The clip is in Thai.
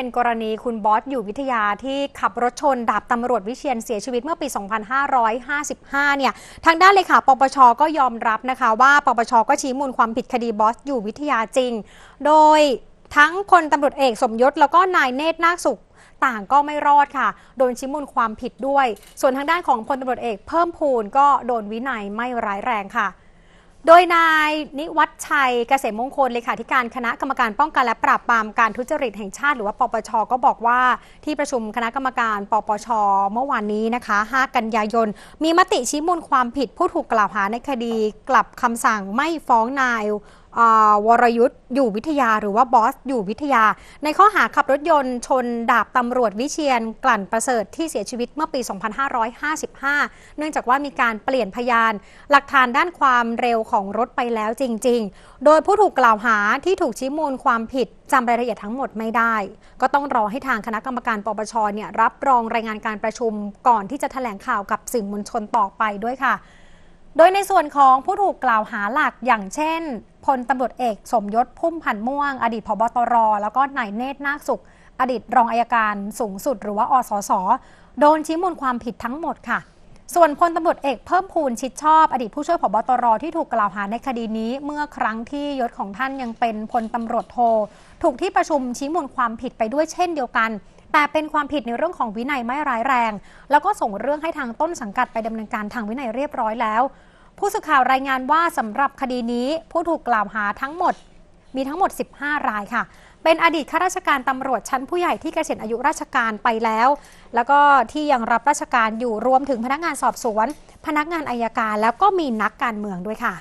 เป็นกรณีคุณบอสอยู่วิทยาที่ขับรถชนดาบตำรวจวิเชียนเสียชีวิตเมื่อปี 2555 เนี่ย ทางด้านเลขาปปชก็ยอมรับนะคะว่าปปชก็ชี้มูลความผิดคดีบอสอยู่วิทยาจริง โดยทั้งพลตำรวจเอกสมยศแล้วก็นายเนตรนาคสุขต่างก็ไม่รอดค่ะ โดนชี้มูลความผิดด้วย ส่วนทางด้านของพลตำรวจเอกเพิ่มพูนก็โดนวินัยไม่ร้ายแรงค่ะ โดยนายนิวัฒชัยเกษมมงคลเลขาธิการคณะกรรมการป้องกันและปราบปรามการทุจริตแห่งชาติ หรือว่าปปช ก็บอกว่าที่ประชุมคณะกรรมการปปช เมื่อวานนี้นะคะ 5 กันยายน มีมติชี้มูลความผิดผู้ถูกกล่าวหาในคดี กลับคำสั่งไม่ฟ้องนาย วรยุทธ์อยู่วิทยาหรือว่าบอสอยู่วิทยา ในข้อหาขับรถยนต์ชนดาบตำรวจวิเชียนกลั่นประเสริฐที่เสียชีวิตเมื่อปี 2555 เนื่องจากว่ามีการเปลี่ยนพยาน หลักฐานด้านความเร็วของรถไปแล้วจริง ๆ โดยผู้ถูกกล่าวหาที่ถูกชี้มูลความผิดจำรายละเอียดทั้งหมดไม่ได้ ก็ต้องรอให้ทางคณะกรรมการปปชเนี่ยรับรองรายงานการประชุมก่อนที่จะแถลงข่าวกับสื่อมวลชนต่อไปด้วยค่ะ โดยในส่วนของผู้ถูกกล่าวหาหลักอย่างเช่นพลตำรวจเอกสมยศพุ่มพันธ์ม่วง อดีตพบตร แล้วก็นายเนตรนาคสุข อดีตรองอายการสูงสุด หรือว่าอสส โดนชี้มูลความผิดทั้งหมดค่ะ ส่วนพลตำรวจเอกเพิ่มพูนชิดชอบ อดีตผู้ช่วยผบตรที่ถูกกล่าวหาในคดีนี้ เมื่อครั้งที่ยศของท่านยังเป็นพลตำรวจโท ถูกที่ประชุมชี้มูลความผิดไปด้วยเช่นเดียวกัน แต่เป็นความผิดในเรื่องของวินัยไม่ร้ายแรง แล้วก็ส่งเรื่องให้ทางต้นสังกัดไปดำเนินการทางวินัยเรียบร้อยแล้ว ผู้สื่อข่าวรายงานว่าสำหรับคดีนี้ผู้ถูกกล่าวหาทั้งหมดมีทั้งหมด 15 รายค่ะ เป็นอดีตข้าราชการตำรวจชั้นผู้ใหญ่ที่เกษียณอายุราชการไปแล้ว แล้วก็ที่ยังรับราชการอยู่รวมถึงพนักงานสอบสวน พนักงานอายการ แล้วก็มีนักการเมืองด้วยค่ะ